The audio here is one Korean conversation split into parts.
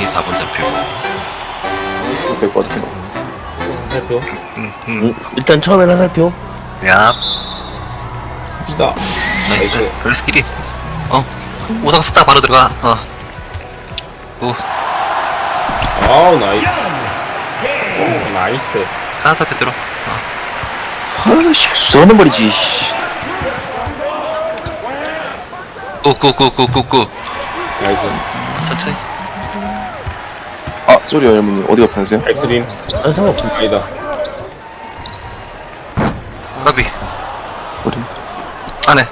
형이 4번 잡히고. 될것 같아. 살펴. 음, 음. 응, 일단 처음에는 살펴. 야, 봅시다. 나이스. 길이. 어, 오상 쓰다 바로 들어가. 어. 오, 아우, 나이스. 오, 나이스. 따뜻하게 들어. 아씨, 수하는 말이지. 씨. 꾹꾹꾹꾹꾹꾹. 나이스. 천천히. 아, 쏘리요, 여러분님. 어디가 편하세요? 엑스림. 아, 상관없어. 아니다. 까비. 쏘리. 안에.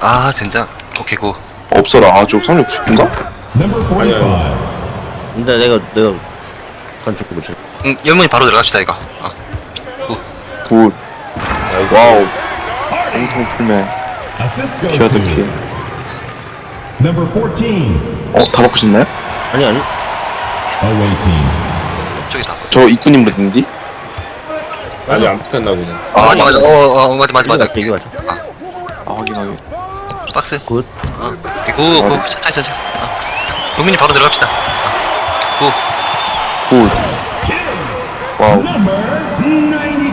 아, 젠장. 오케이, 고. 없어라. 아, 저 상륙 9인가? Number 45. 근데 내가, 내가, 간쪽 못 쳐. 응, 열문이 바로 들어갑시다, 이거. 어. 굿. 와우. 공통 풀매. Assist goes 기아드 to 키. number 14. 어, 다 바꾸셨나요? 아니, 아니. 저기 다. 저 입구님 같은데? 아직 안 풀렸나 보네. 아, 맞아, 맞아. 어, 어, 맞아, 맞아, 이거 맞아. 맞아, 이거 맞아. 아, 아, 확인, 확인. 박스. 굿. 어, 오케이, 고, 고. 천천히, 천천히. 어. 동민이 바로 들어갑시다. 어. 고. 굿. 와우. Number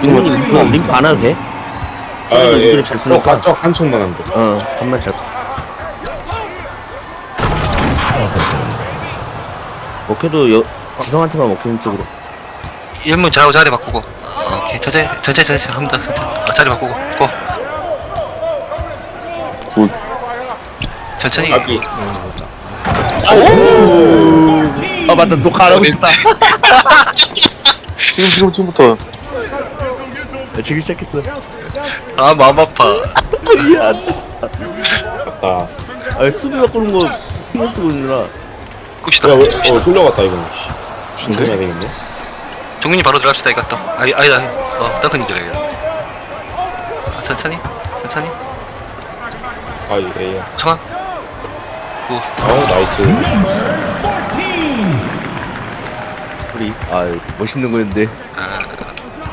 이거, 93. 이거 링크 안 해도 돼? 아, 예. 이거를 잘 쓰니까. 저 한쪽만 한 거. 어, 반만 잘. 먹혀도 여, 지성한테만 먹히는 쪽으로. 일문 좌우 자리 바꾸고. 어, 오케이, 천천히, 천천히, 천천히. 합니다, 천천히. 아, 자리 바꾸고. 고. 굿. 천천히. 아기. 아, 맞다. 녹화 안 하고 있었다. 지금, 지금, 지금부터. 지금 시작했어. 아, 마음 아파. 미안. 맞다. 아, 수비 바꾸는 거 신경 쓰고 있느라. 꿉시다. 야, 왜, 어, 끌려갔다, 이거. 씨. 무슨데? 조심해야 되겠네. 종민이 바로 들어갑시다, 이거 또. 아니, 아니다. 어, 덩크님 들어야 아, 천천히. 천천히. 아, 예, 예. 청아. 고. 아우, 나이스. Number 14. 우리, 아, 멋있는 거였는데. 아,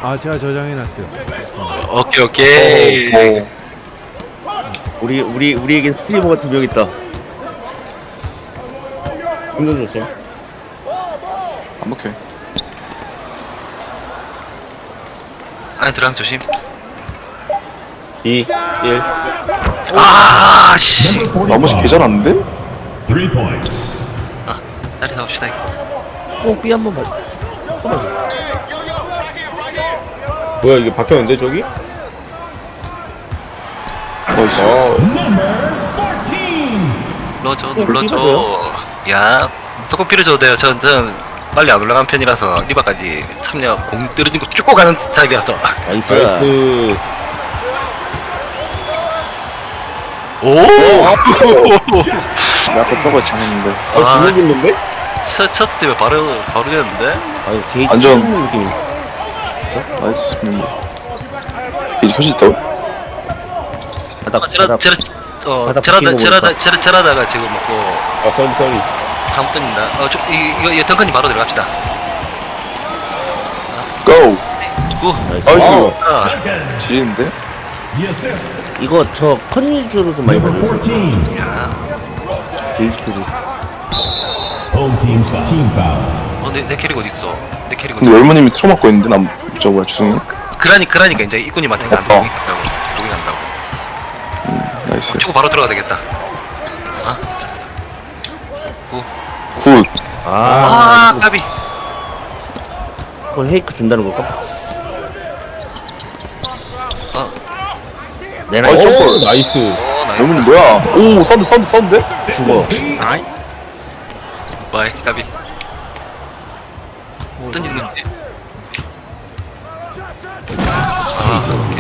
아 제가 저장해놨어요. 오케이, 오케이. 어, 우리, 우리, 우리에겐 스트리머가 두명 있다. 힘좀 조심. 안 먹혀. 안에 들어가면 조심. 2, 1. 아, 씨. 나머지 45. 개잘하는데? Three points. 아, 다리 잡읍시다, 이거. 꼭 B 한번 봐. 뭐야, 이게 박혔는데, 저기? 나이스. 어, Number 14. 눌러줘, 어, 눌러줘. 야, 조금 필요 줘도 돼요. 전, 전, 빨리 안 올라간 편이라서, 리바까지 참여, 공 떨어진 거쭉 가는 타입이라서. 나이스. 나이스. 오! 나 뺐다고 잘했는데. 어, 아. 진흙있는데? 첫, 첫 스텝에 바로, 바로 되는데? 아, 게이지 완전- 는 느낌. 나이스. 음. 이제 켜졌다고? 바닥, 아, 바닥. 제라, 어, 바닥 제라다, 바뀌는 거 제라다, 보니까. 제라, 제라다가 지금 먹고, 아, 쏘리, 쏘리. 잘못 던진다. 어, 좀, 이, 이거, 이거 덩컨이 바로 들어갑시다. 고! 구. 나이스. 나이스. 아, 지리는데? The assist. 이거 저 컨위주로 좀 많이 Number 봐주세요. 14. 야. 켜줘. Home team team foul. 어, 내, 내 캐릭 어딨어? 내 캐릭 근데 어딨어? 열무님이 틀어 맞고 있는데, 남, 저 뭐야, 주승이? 그라니, 그라니까 이제 이꾼님한테 안 없다. 로깅 한다고. 나이스. 치고 바로 들어가야 되겠다. 아, 굿. 아, 아, 까비. 그거 헤이크 준다는 걸까? 어, 내나 어, 이거 슈퍼. 나이스. 어, 나이스. 열무님 뭐야? 오, 사운드, 사운드, 사운드? 죽어. 와이, 까비. 던지는 거지. 아, 오케이,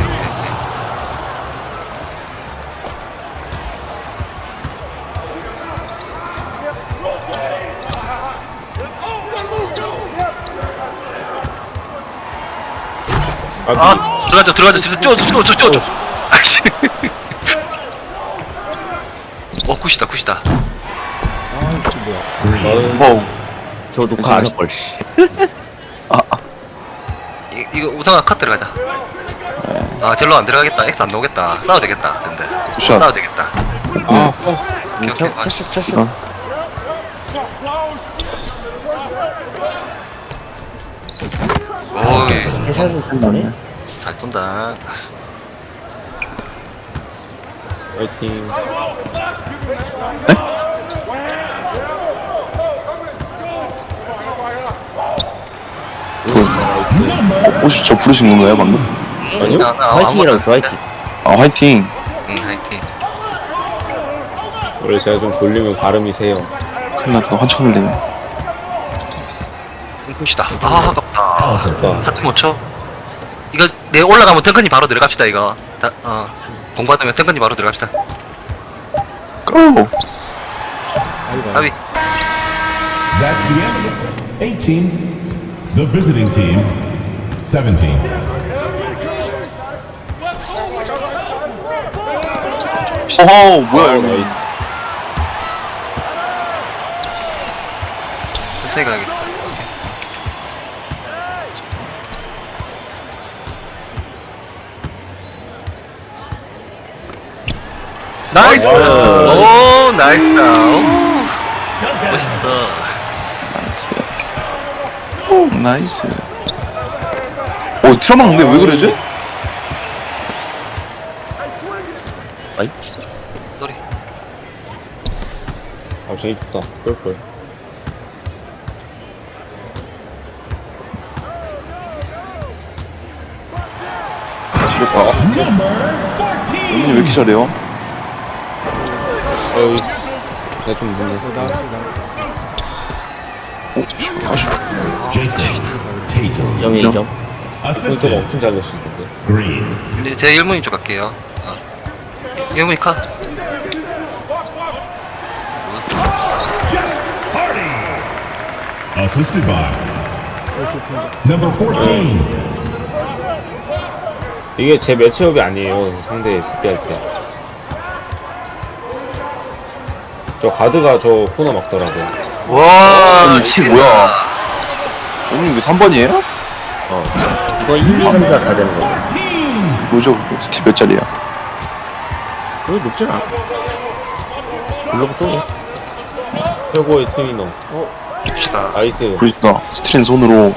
아기. 아, 들어가자, 들어가자. 진짜 쪼, 쪼, 쪼, 쪼, 쪼. 아이씨. 어, 굿이다, 굿이다. 나는 와우. 저 녹화 안 할 걸, 씨. 이, 이거 우상아 컷 들어가자. 아, 절로 안 들어가겠다. X 안 나오겠다. 싸워도 되겠다. 근데. 굿샷. 싸워도 되겠다. 아, 어. 오케이, 오케이. 첫, 첫 슛, 첫 슛. 어. 오이 대샷은 괜찮네. 잘 쏜다 화이팅. 그, 혹시 저 부르신 건가요, 방금? 아니요? 나- 나 화이팅이라고 했어, 화이팅. 아, 화이팅. 응 화이팅 원래 제가 좀 졸리면 발음이 세요. 큰일 났다. 환청 밀리네. 봅시다 아 아깝다 진짜. 사점 못 쳐? 이거 내 올라가면 탱크니 바로 들어갑시다 이거 다, 어 공 받으면 탱크니 바로 들어갑시다 고! 아비 That's the end of it. 18. The visiting team, 17. 어허, 뭐야, 아, 열매님. 천천히 가야겠다 나이스! 오 나이스다 오 멋있어 나이스. 오, 나이스. 오, 트라마 근데 왜 그러지? 아이, 쏘리 아, 되게 좋다. 꿀꿀. 지렸다. 14. 열매님 왜 이렇게 잘해요? 어이. 내가 좀 늦네. 어, 나, 나. 오, 씨, 아쉬. Jason Tatum. 2점에 2점. 포인트가 Assistant 엄청 잘 넣으시던데. Green. 근데 제 1문이 쪽 갈게요 어. 1문이 컷 Hardy. Assisted by number 14. 이게 제 매치업이 아니에요. 상대 수비할 때. 저 가드가 저 코너 막더라고요. 와, 아니, 키 뭐야? 열매님 이거 3번이에요? 어. 이거 1, 2, 3, 4다 되는 거고. 14. 뭐죠? 스틸 몇 짜리야? 그거 높진 않아. 글로브 똥이야. 최고의 트위너. 봅시다 나이스. 부르다. 스틸은 손으로.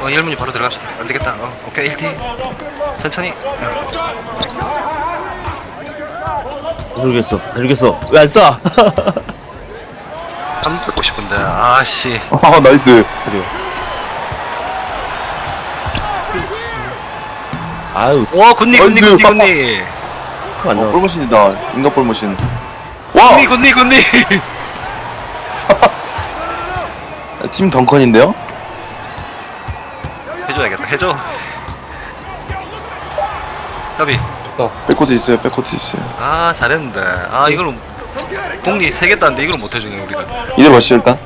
어, 1문이 바로 들어갑시다 안 되겠다 어, 오케이 1티 천천히 어. 모르겠어. 모르겠어. 왜 안 쏴? 3 뺏고 싶은데 아씨 아, 나이스. 쓰려. 아유, 와 굿니 굿니 굿니 굿니 크안 어, 나왔어. 볼머신이다. 인간 볼머신. 와! 굿니 굿니 굿니 팀 덩컨인데요? 해줘야겠다 해줘 까비 백코트 있어요, 백코트 있어요. 아 잘했는데 아 이걸 공리 3개 땄는데 이걸 못 해주네 우리가 이대로 마시죠, 일단.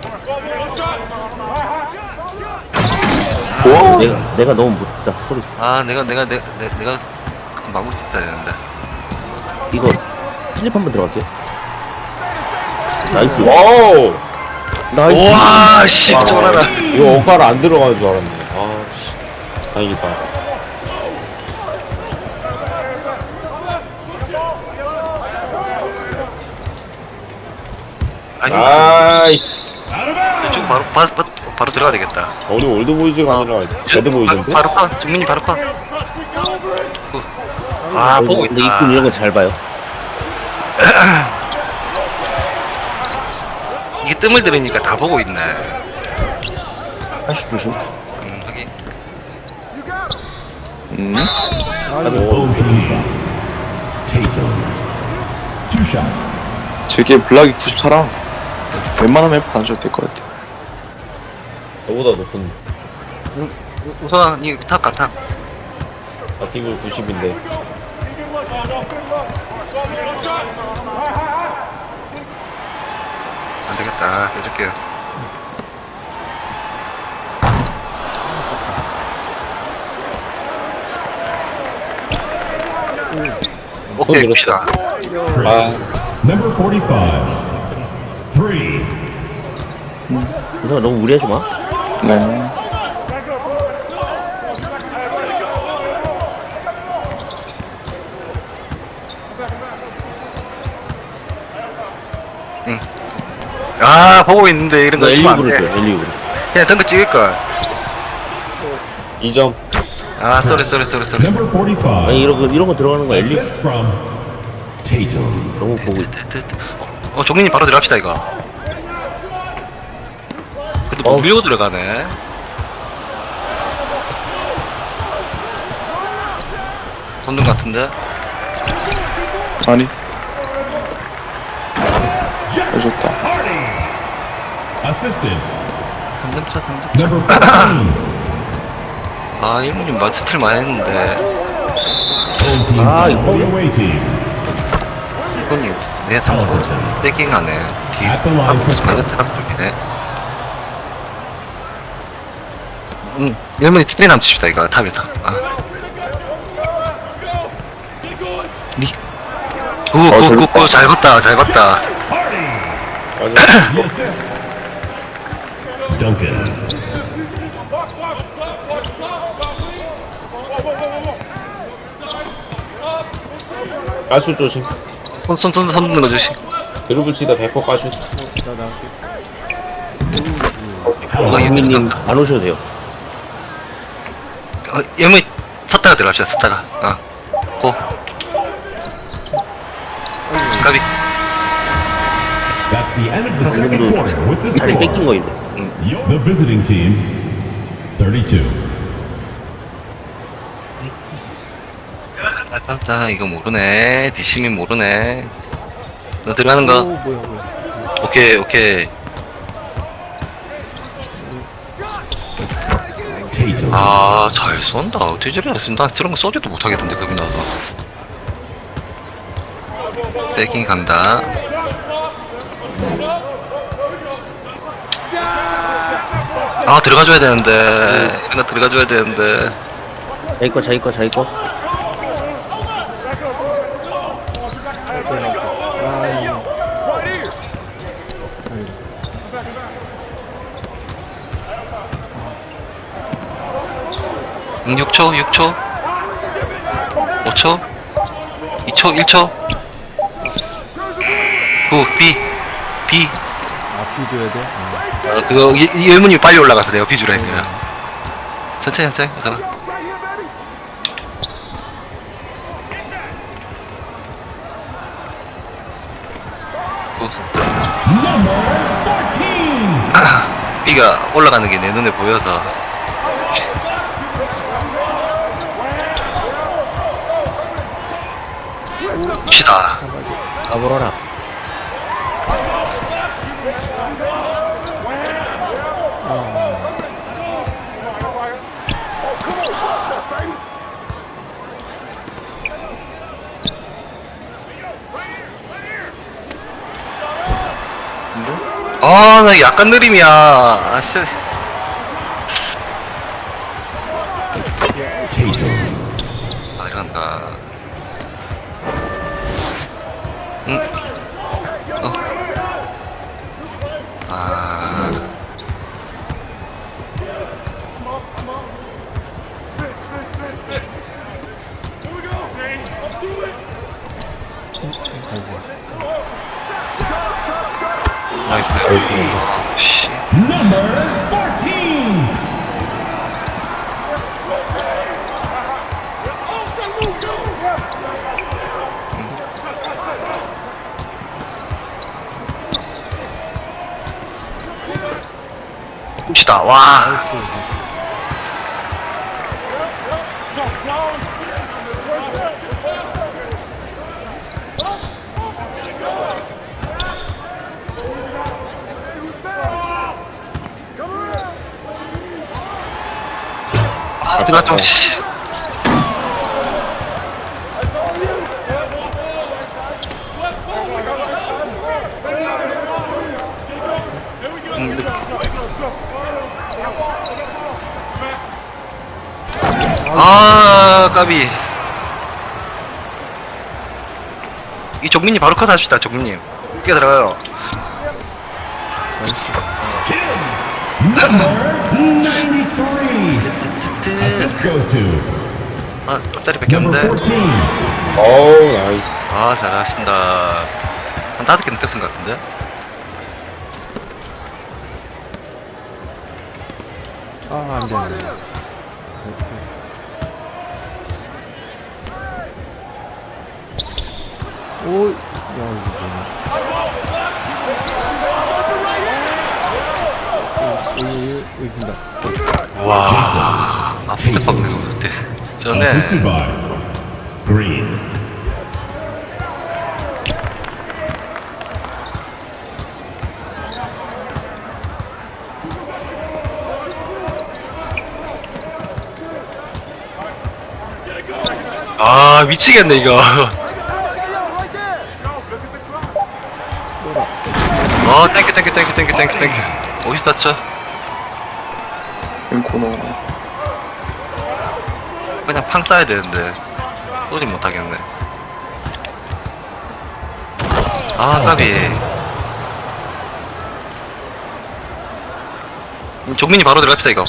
와! 내가, 내가 너무 못다. 소리. 아 내가 내가 내가 내가, 내가 마무리 짓어야 되는데 이거, 슬립 한번 들어갈게. 나이스. 와우! 나이스. 우와 씨 쫄아라 이거 어가를 안 들어가는 줄 알았네. 아, 씨. 다행이다. 아니 아이씨. 지금 바로 바, 바, 바로 들어가야 되겠다 우리 올드보이즈가 아니라 배드보이즈인데? 바로 파 중민이 바로 파 아, 보고 근데 있다. 입군 이런 거 잘 봐요. 이게 뜸을 들으니까 다 보고 있네. 하시 조심. 음, 하긴. 음. Tatum. Two shots. 제게 블락이 94라. 웬만하면 F 안 줘도 될 것 같아. 저보다 높은 우선 이탑 가탑. 바티글 90인데. 안 되겠다. 해줄게요. 오케이, 또 봅시다. 아, Number 45. 우성아 너무 무리하지 마. 네. 아 보고 있는데 이런 이거 거 주면 안 엘리브로 돼. 줘 엘리브로 그냥 덩크 찍을 걸 2점. 아 쏘리 쏘리 쏘리 쏘리 Number 45. 아니 이런 거 이런 거 들어가는 거 엘리 Assist from Tatum. 너무 보고 있 어, 어 종민이 바로 들어갑시다 이거 근데 뭐 어우. 밀고 들어가네 손등 같은데 아니 해줬다 Hardy. Assisted. Number 14. 아 일문님 마스터를 많이 했는데 the 이거- away team. 일문님 내 삼점 세깅 하네 뒤 for 완전 트랍들기네. 응 일문이 스크린 한번 칩시다 이거. 탑에서 아. 리. 어, 잘 구구구구 잘 봤다 잘 봤다. 가슛 조심. 손손손 손 눌러주시 드리블 치다 100% 가슛. 나 나올게. 어, 국민님 안 오셔도 돼요 어, 일문이 섰다가 들어갑시다 섰다가 어 고 까비 That's the end of the second quarter with the 뺏긴 score. 거 있네 The visiting team, 32. 아따 이거 모르네. 디시민 모르네. 너 들어가는 오 거 뭐야 뭐야. 오케이 오케이. Tatum. 아잘 쏜다. 어떻게 저래 나 저런 거 쏘지도 못하겠던데 겁이 나서. 세깅 간다. 아 들어가줘야 되는데. 거 들어가줘야 되는데. 자기 거 자기 거 자기 거 응, 6초 6초. 5초. 2초 1초. 9 B B 앞이 줘야 돼. 아, 어, 그거 이- 이 의문이 빨리 올라가서 내가 비주라 했어요. 천천히 천천히. Number 14. B가 올라가는 게 내 눈에 보여서 시다 까불어라 아, 나 약간 느림이야. 아, 씨. Tatum. 아, 이런다. 응? 어. 아. 굿이다. 와. 아, 들어가 좀 까비 이 정민이 바로 컷 합시다 정민님. 뛰어 들어가요. 아 짭짜리 뺏겼는데. 어우 나이스. 아 잘하신다. 한 다섯 개는 뺏은 것 같은데? 아 안돼 오, 야, 이거 뭐냐. 오, 여기, 여기 있습니다. 와 아, 진짜 빡네 그때 전에 by Green. 아 미치겠네 이거 땡큐 땡큐. 어디서 다쳐. 앵코너. 그냥 팡 쏴야 되는데. 쏘지 못하겠네. 아 까비. 음, 종민이 바로 들어갑시다 이거.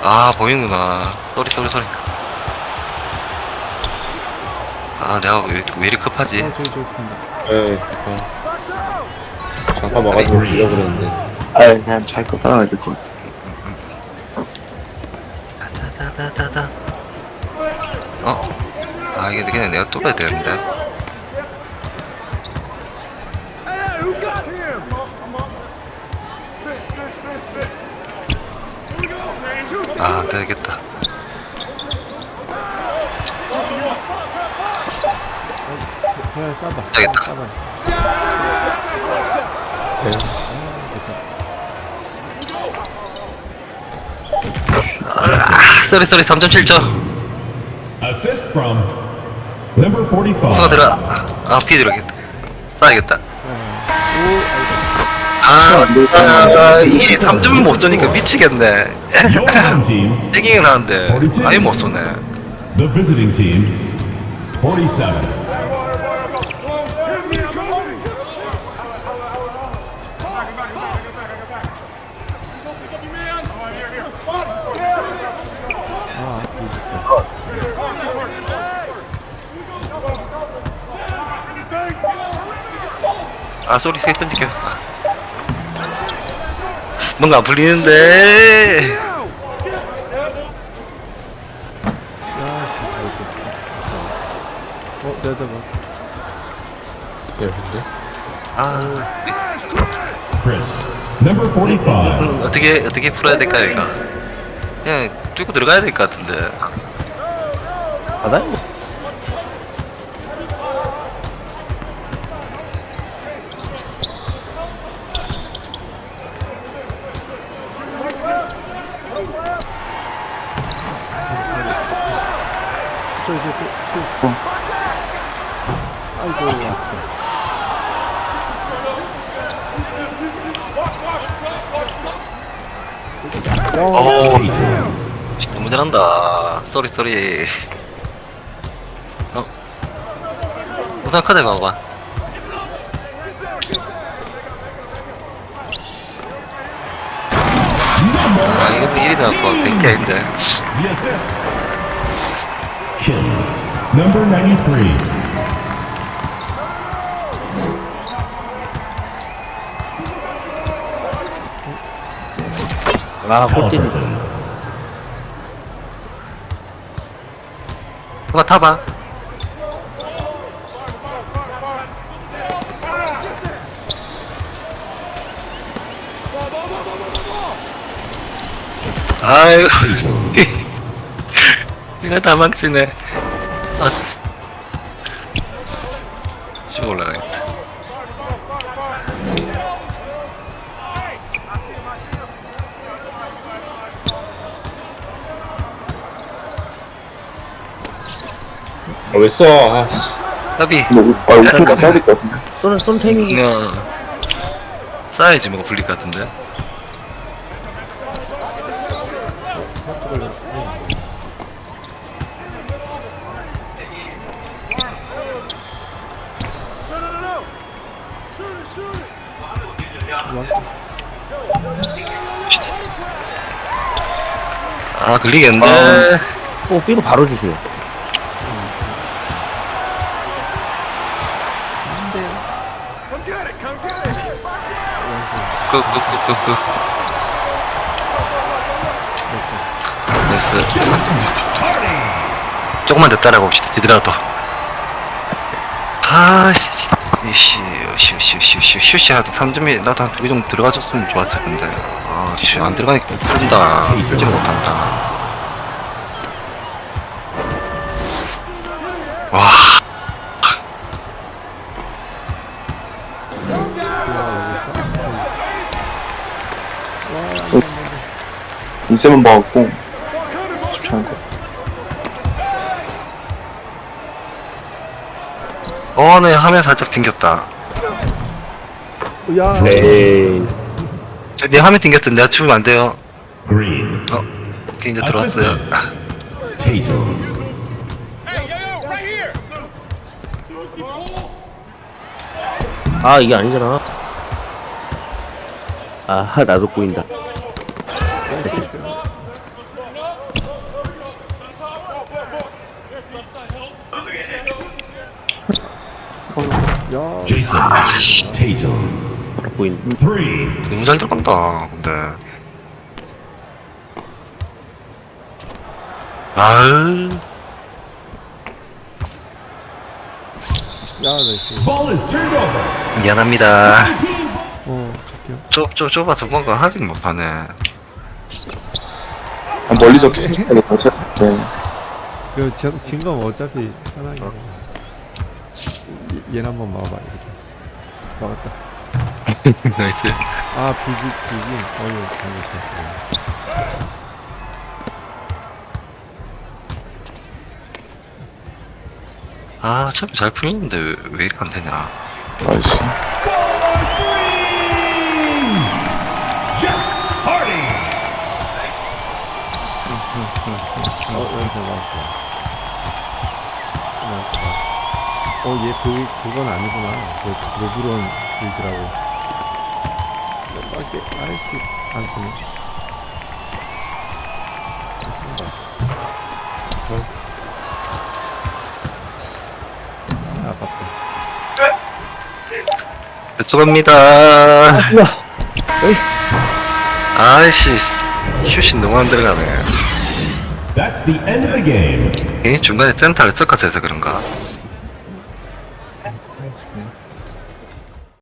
또아 보이는구나. 쏘리 쏘리 쏘리. 아 내가 왜, 왜 이리 급하지? 어. 에 잠깐 와가지고 이러고 그랬는데 아, 그냥 잘거 따라가야 될 것 같아. 다다다다다 어? 아 이게 그냥 내가 뚫어야 되는데 아 안 되겠다 그냥 쏴봐. 되겠다. 쏴봐. 네. 쏘리 쏘리 3.7초. Assist from number 45. 수가 들어 아 피해 들어겠다. 쏴야겠다. 아, 아 이게 3점을 못 쏘니까 미치겠네. Your home team, 땡기긴 하는데. 아예 못 쏘네. the visiting team, 47. 아 쏘리 세 던질게 아. 뭔가 안 풀리는데 야, 씨, 잘했다. 어, 내가 봐. 예 근데 아 Chris, number 45. 어떻게 어떻게 풀어야 될까요 이거 그냥 뚫고 들어가야 될 것 같은데 받아요? 한다 쏘리 쏘리 어 우선 카드 봐봐 아 이것도 1위 나왔고 된게 아닌데 The assist. Kill. Number 93. 아 골대지 한번 타봐. 아이고 이거 다 망치네. 아 치고 올라가겠다 아 왜 써? 아씨. 까비. 뭐, 아, 우승 싸야 될 것 같은데. 쏘는 타이밍이 어 싸야지 뭐가 불릴 것 같은데. 아 걸리겠는데. 꼭 삐로 바로 주세요 조금만 더 따라가 봅시다. 뒤더라도 아씨 쉬쉬쉬쉬쉬쉬쉬 한 3점이 나도 한 2개 정도 들어가줬으면 좋았을 건데. 아씨 안 들어가니까 터진다 터지 못한다. 인쇄만 봐갖고 쉽지 않을 것 어, 네, 화면 살짝 튕겼다. 야, 에이. 저, 네, 화면. 내가 죽으면 안 돼요. Green. 어, 오케이, 이제 들어왔어요. Tatum. 아 이게 아니잖아 아 나도 꼬인다 야, Jason Tatum. 꼬인 Three. 너무 잘 들어간다, 근데. 아유, 야, 나이스. Ball is turned over. 미안합니다. 어, 저기요. 좁, 좁, 좁아서 뭔가 하긴 못하네. 아, 멀리서 계속 쳐야 돼 네. 그, 진, 진검 어차피 편하게. 얘- 얘는 한번 막아봐야겠다. 막았다. 나이스. 아, 비지, 비지. 어휴, 잘못했어. 아, 참잘 풀리는데 왜, 왜 이렇게 안 되냐. 나이스 Jeff Hardy. 어, 여기서 나왔어. 나왔어. 어, 얘 그, 그건 아니구나. 그, 르브론 빌드라고. 밖에, 아이씨, 안 쓰네. 안 쓴다. 저. 아, 아깝다. 죄송합니다. 아이씨, 슛이 너무 안 들어가네. That's the end of the game. 괜히 중간에 센터를 섞어서 해서 그런가?